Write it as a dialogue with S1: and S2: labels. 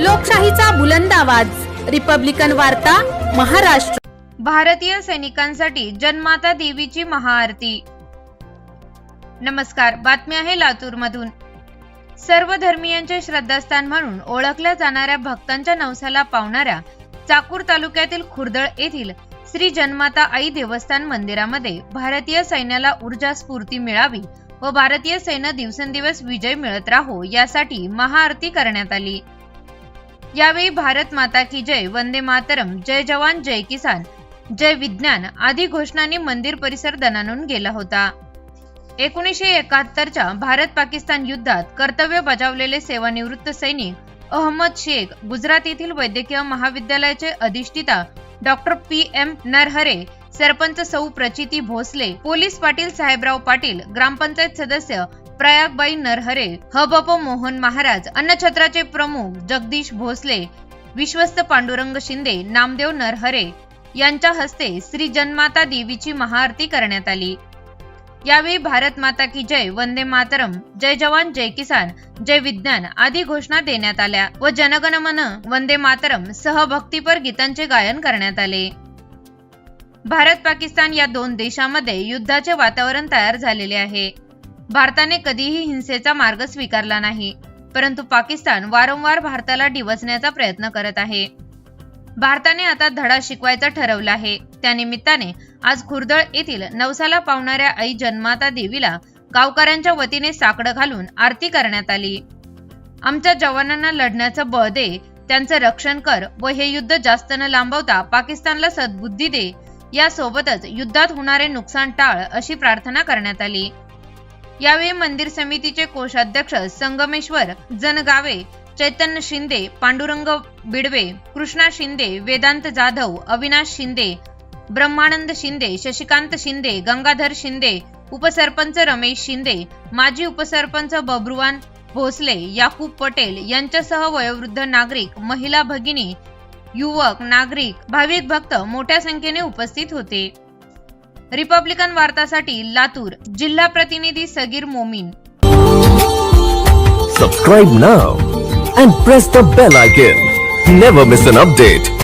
S1: लोकशाहीचा बुलंद आवाज. रिपब्लिकन वार्ता महाराष्ट्र.
S2: भारतीय सैनिकांसाठी जन्माता देवीची महाआरती. नमस्कार बातमी आहे लातूर मधून सर्व धर्मियांचे श्रद्धास्थान म्हणून ओळखल्या जाणाऱ्या भक्तांच्या नवसाला पावणाऱ्या चाकूर तालुक्यातील खुर्दळ येथील श्री जन्माता आई देवस्थान मंदिरामध्ये भारतीय सैन्याला ऊर्जा स्फूर्ती मिळावी व भारतीय सैन्य दिवसेंदिवस विजय मिळत राहो यासाठी महाआरती करण्यात आली. यावेळी भारत माता की जय वंदे मातरम जय जवान जय किसान जय विज्ञान आदी घोषणांनी मंदिर परिसर दणानून गेला होता. एकोणीसशे एकाहत्तरच्या भारत पाकिस्तान युद्धात कर्तव्य बजावलेले सेवानिवृत्त सैनिक अहमद शेख गुजरात येथील वैद्यकीय महाविद्यालयाचे अधिष्ठिता doctor P M Narhare sarpanch सौ प्रचिती भोसले पोलीस पाटील साहेबराव पाटील ग्रामपंचायत सदस्य प्रयागबाई नरहरे हबप मोहन महाराज अन्नछत्राचे प्रमुख जगदीश भोसले विश्वस्त पांडुरंग शिंदे नामदेव नरहरे यांच्या हस्ते श्री जन्माता देवीची महाआरती करण्यात आली. यावेळी भारत माता की जय वंदे मातरम जय जवान जय किसान जय विज्ञान आदी घोषणा देण्यात आल्या व जनगण मन वंदे मातरम सह भक्तीपर गीतांचे गायन करण्यात आले. भारत पाकिस्तान या दोन देशांमध्ये युद्धाचे वातावरण तयार झालेले आहे. भारताने कधीही हिंसेचा मार्ग स्वीकारला नाही परंतु पाकिस्तान वारंवार भारताला डिवचण्याचा प्रयत्न करत आहे. भारताने आता धडा शिकवायचा ठरवला आहे. त्यानिमित्ताने आज खुर्दळ येथील नवसाला पावणाऱ्या आई जन्माता देवीला गावकऱ्यांच्या वतीने साकडं घालून आरती करण्यात आली. आमच्या जवानांना लढण्याचं बळ दे त्यांचं रक्षण कर व हे युद्ध जास्त न लांबवता पाकिस्तानला सद्बुद्धी दे. यासोबतच युद्धात होणारे नुकसान टाळ अशी प्रार्थना करण्यात आली. यावेळी मंदिर समितीचे कोषाध्यक्ष संगमेश्वर जनगावे चैतन्य शिंदे पांडुरंग बिडवे कृष्णा शिंदे वेदांत जाधव अविनाश शिंदे ब्रह्मानंद शिंदे शशिकांत शिंदे गंगाधर शिंदे उपसरपंच रमेश शिंदे माजी उपसरपंच बब्रुवान भोसले याकूब पटेल यांच्यासह वयोवृद्ध नागरिक महिला भगिनी युवक नागरिक भाविक भक्त मोठ्या संख्येने उपस्थित होते. रिपब्लिकन वार्तासाठी लातूर जिल्हा प्रतिनिधी Sagir Momin
S3: subscribe now and press the bell icon never miss an update